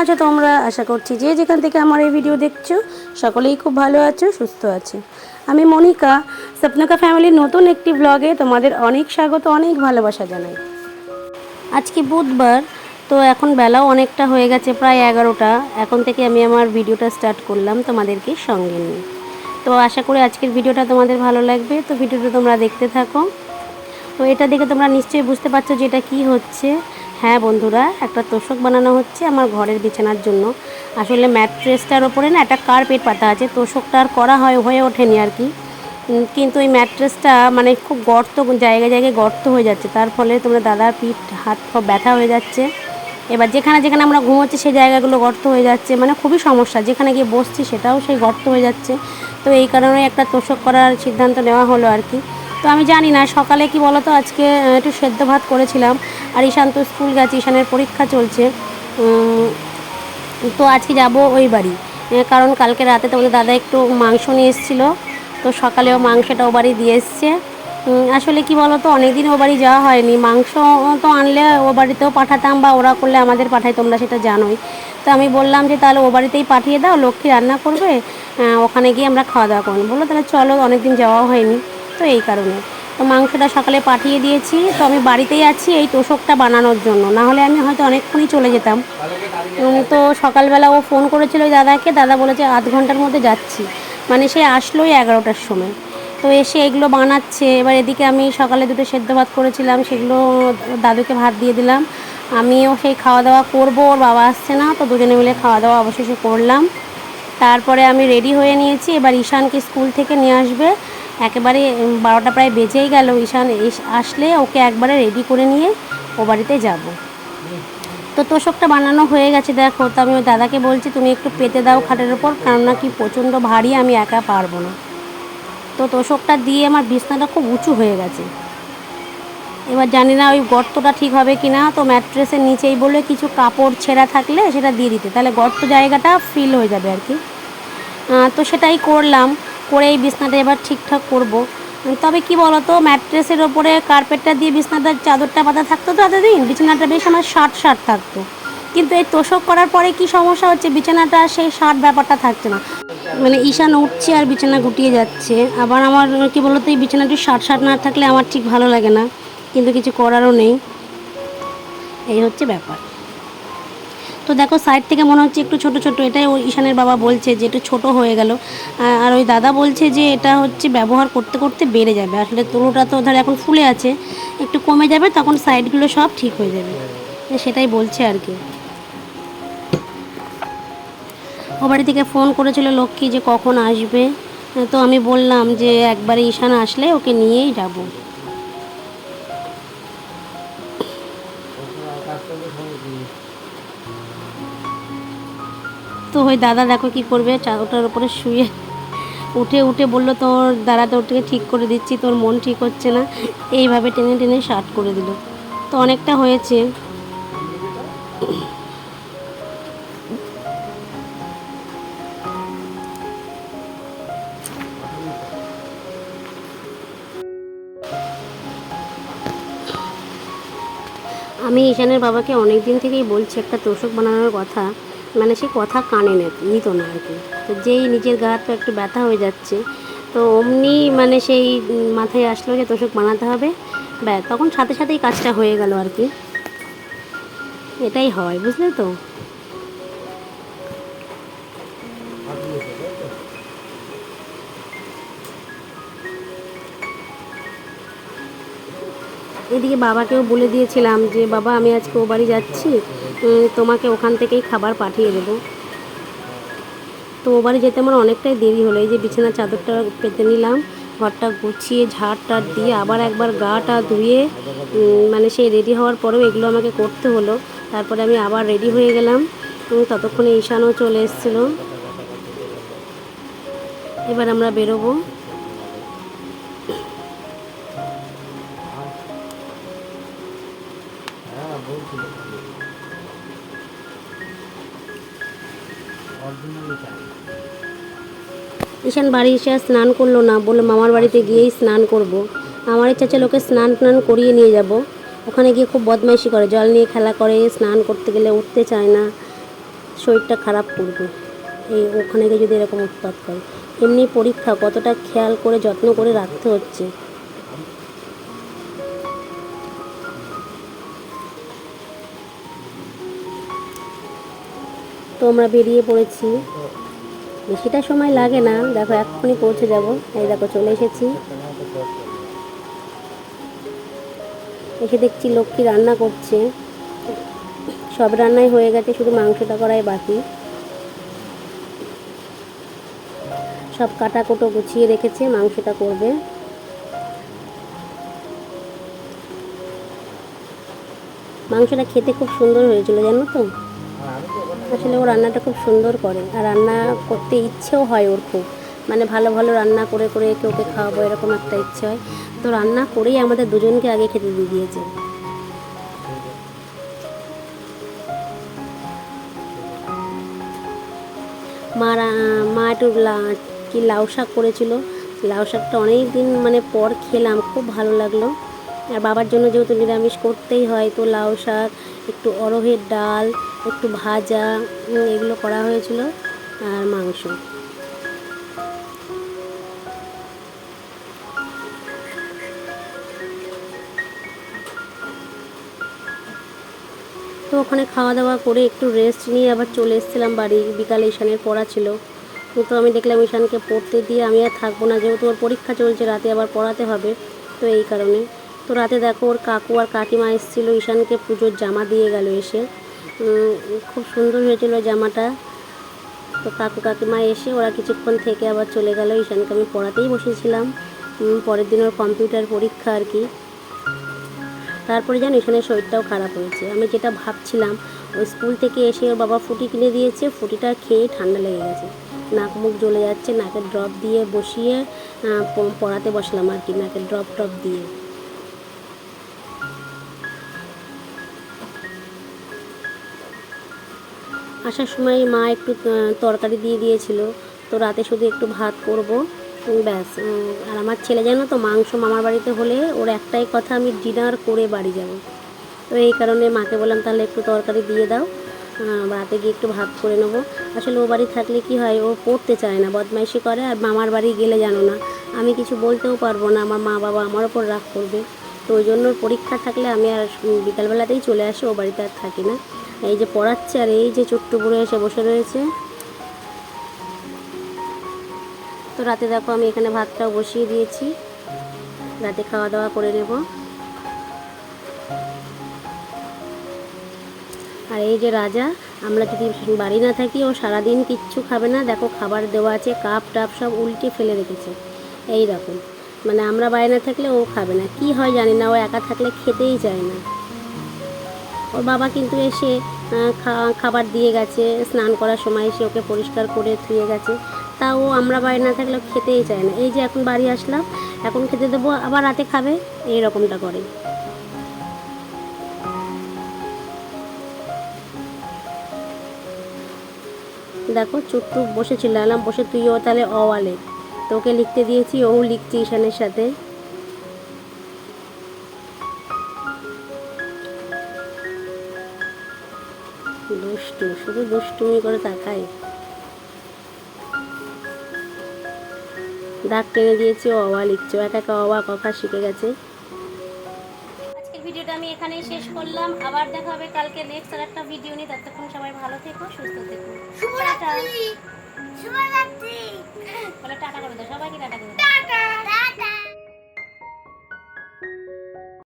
আছো তোমরা? আশা করছি যে যেখান থেকে আমার এই ভিডিও দেখছ, সকলেই খুব ভালো আছো, সুস্থ আছো। আমি মনিকা, স্বপ্নকা ফ্যামিলির নতুন একটি ব্লগে তোমাদের অনেক স্বাগত, অনেক ভালোবাসা জানাই। আজকে বুধবার, তো এখন বেলাও অনেকটা হয়ে গেছে, প্রায় এগারোটা। এখন থেকে আমি আমার ভিডিওটা স্টার্ট করলাম তোমাদেরকে সঙ্গে নিয়ে। তো আশা করি আজকের ভিডিওটা তোমাদের ভালো লাগবে, তো ভিডিওটা তোমরা দেখতে থাকো। তো এটা দেখে তোমরা নিশ্চয়ই বুঝতে পারছ যে এটা কী হচ্ছে। হ্যাঁ বন্ধুরা, একটা তোষক বানানো হচ্ছে আমার ঘরের বিছানার জন্য। আসলে ম্যাট্রেসটার ওপরে না একটা কার্পেট পাতা আছে, তোষকটা আর করা হয়, হয়ে ওঠেনি আর কি। কিন্তু ওই ম্যাট্রেসটা মানে খুব গর্ত, জায়গায় জায়গায় গর্ত হয়ে যাচ্ছে। তার ফলে তোমরা দাদার পিঠ, হাত সব ব্যথা হয়ে যাচ্ছে। এবার যেখানে যেখানে আমরা ঘুমোচ্ছি, সেই জায়গাগুলো গর্ত হয়ে যাচ্ছে। মানে খুবই সমস্যা, যেখানে গিয়ে বসছি, সেটাও সেই গর্ত হয়ে যাচ্ছে। তো এই কারণে একটা তোষক করার সিদ্ধান্ত নেওয়া হলো আর কি। তো আমি জানি না, সকালে কি বলতো, আজকে একটু সেদ্ধ ভাত করেছিলাম। আর ঈশান তো স্কুল গেছে, ঈশানের পরীক্ষা চলছে। তো আজকে যাব ওই বাড়ি। কারণ কালকে রাতে তোমাদের দাদা একটু মাংস নিয়ে এসেছিল, তো সকালেও মাংসটা ও বাড়ি দিয়ে এসছে। আসলে কি বলো তো অনেকদিন ও বাড়ি যাওয়া হয়নি। মাংস তো আনলে ও বাড়িতেও পাঠাতাম বা ওরা করলে আমাদের পাঠাই তোমরা সেটা জানোই। তো আমি বললাম যে, তাহলে ও বাড়িতেই পাঠিয়ে দাও, লক্ষ্মী রান্না করবে ওখানে গিয়ে আমরা খাওয়া দাওয়া করব বলল, তাহলে চলো, অনেকদিন যাওয়া হয়নি। তো এই কারণে। তো মাংসটা সকালে পাঠিয়ে দিয়েছি। তো আমি বাড়িতেই আছি এই তোষকটা বানানোর জন্য। না হলে আমি হয়তো অনেকক্ষণই চলে যেতাম। তো সকালবেলা ও ফোন করেছিল দাদাকে। দাদা বলেছে আধ ঘণ্টার মধ্যে যাচ্ছি। মানে সে আসলোই এগারোটার সময়। তো এসে এগুলো বানাচ্ছে। এবার এদিকে আমি সকালে দুটো সেদ্ধ ভাত করেছিলাম। সেগুলো দাদুকে ভাত দিয়ে দিলাম। আমিও সেই খাওয়া দাওয়া করব। ওর বাবা আসছে না। তো দুজনে মিলে খাওয়া দাওয়া অবশেষে করলাম। তারপরে আমি রেডি হয়ে নিয়েছি। এবার ঈশানকে স্কুল থেকে নিয়ে আসবে। একেবারে বারোটা প্রায় বেজেই গেল। ঈশান আসলে ওকে একবারে রেডি করে নিয়ে ও বাড়িতে যাব। তো তোষকটা বানানো হয়ে গেছে, দেখো। তো আমি ওই দাদাকে বলছি, তুমি একটু পেতে দাও খাটের ওপর কারণ না কি প্রচণ্ড ভারী, আমি একা পারব না। তো তোষকটা দিয়ে আমার বিছনাটা খুব উঁচু হয়ে গেছে। এবার জানি না ওই গর্তটা ঠিক হবে কি না তো ম্যাট্রেসের নিচেই বলে কিছু কাপড় ছেঁড়া থাকলে সেটা দিয়ে দিতে। তাহলে গর্ত জায়গাটা ফিল হয়ে যাবে আর কি। তো সেটাই করলাম। করে এই বিছনাটা এবার ঠিকঠাক করব। তবে কি বলতো ম্যাট্রেসের ওপরে কার্পেটটা দিয়ে বিছনাটার চাদরটা পাতা থাকতো তো এতদিন, বিছানাটা বেশ আমার শার্ট শার্ট থাকতো। কিন্তু এই তোষক করার পরে কি সমস্যা হচ্ছে, বিছানাটা সেই শার্ট ব্যাপারটা থাকছে না। মানে ঈশান উঠছে আর বিছানা গুটিয়ে যাচ্ছে। আবার আমার, কি বলতো, এই বিছানাটি শার্ট শার্ট না থাকলে আমার ঠিক ভালো লাগে না। কিন্তু কিছু করারও নেই। এই হচ্ছে ব্যাপার। তো দেখো সাইড থেকে মনে হচ্ছে একটু ছোট ছোট। এটাই ওই ঈশানের বাবা বলছে যে একটু ছোট হয়ে গেল। আর ওই দাদা বলছে যে এটা হচ্ছে ব্যবহার করতে করতে বেড়ে যাবে। আসলে তুলোটা তো ধর এখন ফুলে আছে, একটু কমে যাবে, তখন সাইডগুলো সব ঠিক হয়ে যাবে। সেটাই বলছে আর কি। ও বাড়ি থেকে ফোন করেছিল লক্ষ্মী যে কখন আসবে। তো আমি বললাম যে একবারে ঈশান আসলে ওকে নিয়েই যাব। ওই দাদা দেখো কি করবে? ওটার উপরে শুয়ে উঠে উঠে বলল, তোর দাঁড়া তোরটাকে ঠিক করে দিচ্ছি, তোর মন ঠিক হচ্ছে না। এইভাবে টেনে টেনে শার্ট করে দিল। তো অনেকটা হয়েছে। আমি ঈশানের বাবাকে অনেক দিন থেকেই বলছি, একটা তোষক বানানোর কথা। মানে সে কথা কানে নেত না আর কি। তো যেই নিজের গা হাত একটু ব্যথা হয়ে যাচ্ছে, তো অমনি মানে সেই মাথায় আসলো যে তোষক বানাতে হবে। ব্যা তখন সাথে সাথেই কাজটা হয়ে গেল আর কি। এটাই হয়, বুঝলে তো? এদিকে বাবাকেও বলে দিয়েছিলাম যে, বাবা, আমি আজকে ও বাড়ি যাচ্ছি তোমাকে ওখান থেকেই খাবার পাঠিয়ে দেবো। তো ও বাড়ি যেতে আমার অনেকটাই দেরি হলো। এই যে বিছানার চাদরটা পেতে নিলাম, ঘরটা গুছিয়ে ঝাড় টাড় দিয়ে আবার একবার গাটা ধুয়ে মানে সেই রেডি হওয়ার পরেও এগুলো আমাকে করতে হলো। তারপরে আমি আবার রেডি হয়ে গেলাম ততক্ষণে ঈশানও চলে এসেছিল। এবার আমরা বেরোবো। ঈশান বাড়ি এসে আর স্নান করল না, বলল, মামার বাড়িতে গিয়েই স্নান করব। আমার ইচ্ছা ছিল ওকে স্নান টান করিয়ে নিয়ে যাব। ওখানে গিয়ে খুব বদমাইশি করে, জল নিয়ে খেলা করে, স্নান করতে গেলে উঠতে চায় না, শরীরটা খারাপ করবে। এই ওখানে গিয়ে যদি এরকম উৎপাত করে, এমনি পরীক্ষা কতটা খেয়াল করে, যত্ন করে রাখতে হচ্ছে। তো আমরা বেরিয়ে পড়েছি। বেশিটা সময় লাগে না। দেখো, এক্ষুনি পৌঁছে যাব। এই দেখো, চলে এসেছি। এসে দেখছি লক্ষ্মী রান্না করছে। সব রান্নাই হয়ে গেছে, শুধু মাংসটা করাই বাকি। সব কাটা কুটো গুছিয়ে রেখেছে, মাংসটা করবে। মাংসটা খেতে খুব সুন্দর হয়েছিল, জানো তো? আসলে ও রান্নাটা খুব সুন্দর করে আর রান্না করতে ইচ্ছেও হয় ওর খুব। মানে ভালো ভালো রান্না করে করে একে ওকে খাওয়াবো, এরকম একটা ইচ্ছে হয়। তো রান্না করেই আমাদের দুজনকে আগে খেতে দিয়ে দিয়েছে। মা মা একটু কি লাউ শাক করেছিল। লাউ শাকটা অনেক দিন মানে পর খেলাম, খুব ভালো লাগল। আর বাবার জন্য যেহেতু নিরামিষ করতেই হয়, তো লাউ শাক একটু অরহের ডাল, একটু ভাজা এগুলো করা হয়েছিল আর মাংস। তো ওখানে খাওয়া দাওয়া করে একটু রেস্ট নিয়ে আবার চলে এসেছিলাম বাড়ি। বিকালে ঈশানের পড়া ছিল। তো আমি দেখলাম ঈশানকে পড়তে দিয়ে আমি আর থাকব না। যেহেতু ওর পরীক্ষা চলছে, রাতে আবার পড়াতে হবে। তো এই কারণে তো রাতে দেখো ওর কাকু আর কাকিমা এসেছিল, ঈশানকে পুজোর জামা দিয়ে গেল এসে। খুব সুন্দর হয়েছিল জামাটা। তো কাকু কাকিমা এসে ওরা কিছুক্ষণ থেকে আবার চলে গেল, ঈশানকে আমি পড়াতেই বসেছিলাম। পরের দিন ওর কম্পিউটার পরীক্ষা আর কি। তারপরে জানো এখানে শরীরটাও খারাপ হয়েছে। আমি যেটা ভাবছিলাম, ওই স্কুল থেকে এসে ওর বাবা ফুটি কিনে দিয়েছে, ফুটিটা খেয়ে ঠান্ডা লেগে গেছে। নাক মুখ জ্বলে যাচ্ছে, নাকের ড্রপ দিয়ে বসিয়ে পড়াতে বসলাম আর কি, নাকের ড্রপ টপ দিয়ে। আসার সময় মা একটু তরকারি দিয়ে দিয়েছিল। তো রাতে শুধু একটু ভাত করব। ব্যাস। আর আমার ছেলে জানো তো, মাংস মামার বাড়িতে হলে ওর একটাই কথা, আমি ডিনার করে বাড়ি যাব। তো এই কারণে মাকে বললাম, তাহলে একটু তরকারি দিয়ে দাও। রাতে গিয়ে একটু ভাত করে নেব। আসলে ও বাড়ি থাকলে কি হয়, ও পড়তে চায় না, বদমাইশি করে, আর মামার বাড়ি গেলে জানো না। আমি কিছু বলতেও পারব না, আমার মা বাবা আমার ওপর রাগ করবে। তো ওই জন্য পরীক্ষা থাকলে আমি আর বিকালবেলাতেই চলে আসি, ও বাড়িতে আর থাকি না। এই যে পড়াচ্ছে আর এই যে ছোট্ট বুড়ো এসে বসে রয়েছে। তো রাতে দেখো আমি এখানে ভাতটাও বসিয়ে দিয়েছি। রাতে খাওয়া দাওয়া করে নেব। আর এই যে রাজা, আমরা যদি বাড়ি না থাকি, ও সারাদিন কিচ্ছু খাবে না। দেখো খাবার দেওয়া আছে, কাপ টাপ সব উল্টে ফেলে রেখেছে। এই রকম মানে আমরা বাড়ি না থাকলে ও খাবে না। কি হয় জানি না, ও একা থাকলে খেতেই চায় না। ওর বাবা কিন্তু এসে খাবার দিয়ে গেছে, স্নান করার সময় এসে ওকে পরিষ্কার করে ধুয়ে গেছে। তাও আমরা বাড়ি না থাকলে খেতেই চায় না। এই যে এখন বাড়ি আসলাম, এখন খেতে দেবো, আবার রাতে খাবে, এই রকমটা করে। দেখো চুট্টু বসেছিল। আলাম বসে তুইও তাহলে অওয়ালে তোকে লিখতে দিয়েছি, ও লিখছি ঈশানের সাথে। দুষ্টু শুধু দুষ্টুমি করে তাকাই। দাগ টেনে দিয়েছি অওয়া লিখছে। একা একা অওয়া কথা শিখে গেছে। আজকের ভিডিওটা আমি এখানেই শেষ করলাম। আবার দেখা হবে কালকে নেক্সট আর একটা ভিডিও নিয়ে। ততক্ষণ সবাই ভালো থেকো সুস্থ থেকো। টাটা। শুভরাত্রি! বলে টাটা করে দাও। সবাইকে টাটা করে দাও। Tata tata!